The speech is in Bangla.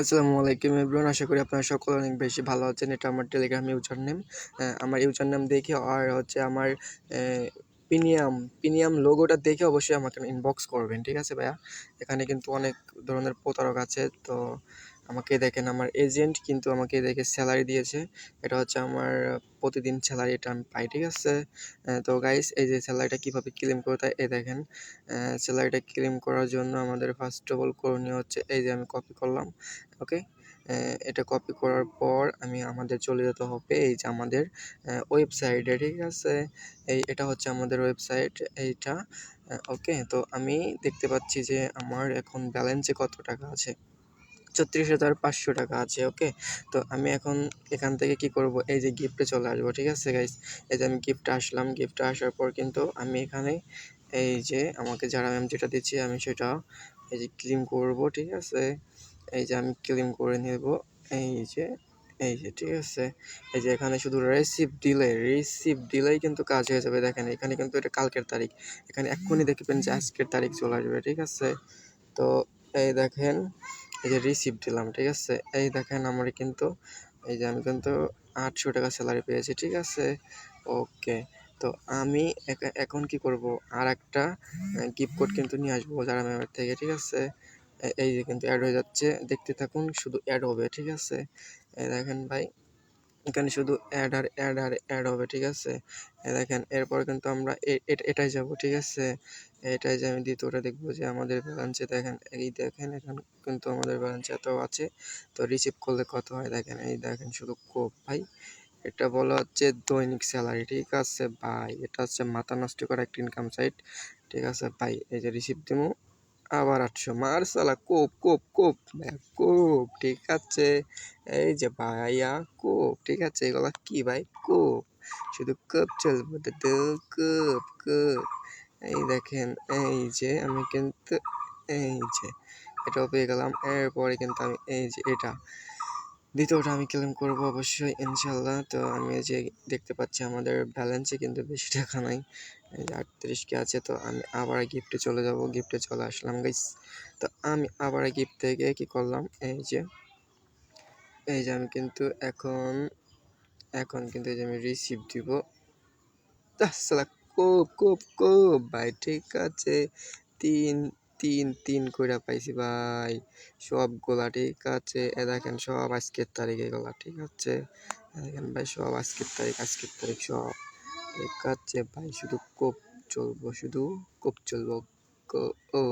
আসসালামু আলাইকুম এভরিওয়ান, আশা করি আপনারা সকলে অনেক বেশি ভালো আছেন। এটা আমার টেলিগ্রাম ইউজার নেম আমার ইউজার নেম দেখে আর হচ্ছে আমার প্রিমিয়াম প্রিমিয়াম লোগোটা দেখে অবশ্যই আমাকে ইনবক্স করবেন, ঠিক আছে ভাইয়া? এখানে কিন্তু অনেক ধরনের প্রতারক আছে, তো আমাকে দেখেন আমার এজেন্ট কিন্তু আমাকে দেখে স্যালারি দিয়েছে। এটা হচ্ছে আমার প্রতিদিন স্যালারি এটা আমি পাই, ঠিক আছে? তো গাইস এই যে স্যালারিটা কীভাবে ক্লেম করতে এই দেখেন। স্যালারিটা ক্লেম করার জন্য আমাদের ফার্স্ট অফ অল করণীয় হচ্ছে, এই যে আমি কপি করলাম ওকে এটা কপি করার পর আমি আমাদের চলে যেতে হবে এই যে আমাদের ওয়েবসাইটে ঠিক আছে? এই, এটা হচ্ছে আমাদের ওয়েবসাইট এইটা ওকে তো আমি দেখতে পাচ্ছি যে আমার এখন ব্যালেন্সে কত টাকা আছে। ছত্রিশ হাজার পাঁচশো টাকা আছে ওকে তো আমি এখন এখান থেকে কি করব? এই যে গিফটে চলে আসব, ঠিক আছে গাইস এই যে আমি গিফটে আসলাম গিফটে আসার পর কিন্তু আমি এখানে এই যে আমাকে যারা ম্যাম যেটা দিচ্ছি, আমি সেটা এই যে ক্লিম করব, ঠিক আছে? এই যে আমি ক্লিম করে নেব, এই যে এই যে, ঠিক আছে? এই যে এখানে শুধু রিসিভ দিলে রিসিভ দিলেই কিন্তু কাজ হয়ে যাবে, দেখেন, এখানে কিন্তু এটা কালকের তারিখ। এখানে এক্ষুনি দেখবেন যে আজকের তারিখ চলে আসবে, ঠিক আছে? তো এই দেখেন এই যে রিসিপ্ট দিলাম, ঠিক আছে? এই দেখেন আমার কিন্তু, এই যে আমি কিন্তু আটশো টাকা স্যালারি পেয়েছি, ঠিক আছে? ওকে তো আমি এখন কি করব? আর একটা গিফট কোড কিন্তু নিয়ে আসব যারা ম্যামের থেকে, ঠিক আছে? এই যে কিন্তু অ্যাড হয়ে যাচ্ছে। দেখতে থাকুন, শুধু অ্যাড হবে, ঠিক আছে? দেখেন ভাই এখানে শুধু অ্যাড আর অ্যাড আর অ্যাড হবে, ঠিক আছে? দেখেন, এরপর কিন্তু আমরা এটাই যাব, ঠিক আছে? এটাই যে আমি দ্বিতীয়টা দেখব যে আমাদের ব্যালেন্সে দেখেন, এই দেখেন, এখন কিন্তু আমাদের ব্যালেন্স এত আছে। তো রিসিভ করলে কত হয় দেখেন, এই দেখেন শুধু কোপ ভাই। এটা বলা হচ্ছে দৈনিক স্যালারি ঠিক আছে? ভাই, এটা হচ্ছে মাথা নষ্ট করা একটা ইনকাম সাইট ঠিক আছে? ভাই, এই যে রিসিভ দেবো আবার আটশো মার্শালা কোপ কোপ কোপ কোপ কোপ, ঠিক আছে। এই যে ভাইয়া, কোপ, ঠিক আছে, এগুলো কি ভাই? কোপ, শুধু কোপ চলবে কোপ কোপ। এই দেখেন, এই যে আমি কিন্তু, এই যে এটাও পেয়ে গেলাম। এরপরে কিন্তু আমি, এই যে এটা দ্বিতীয়টা আমি ক্লেম করব অবশ্যই ইনশাল্লাহ তো আমি যে দেখতে পাচ্ছি আমাদের ব্যালেন্সে কিন্তু বেশি টাকা নাই। আটত্রিশ কে আছে, তো আমি আবার গিফটে চলে যাব গিফটে চলে আসলাম গাইস তো আমি আবার গিফট থেকে কি করলাম? এই যে এই যে আমি কিন্তু এখন এখন কিন্তু এই যে আমি রিসিভ দিব। সালা কোপ কোপ কোপ ভাই, ঠিক আছে। তিন তিন তিন কইরা পাইছি ভাই। সব গোলা ঠিক আছে। এ দেখেন সব আজকের তারিখ এগুলা ঠিক আছে। দেখেন ভাই, সব আজকের তারিখ আজকের তারিখ সব ঠিক আছে। ভাই, শুধু কোপ চলবো, শুধু কোপ চলবো। ও।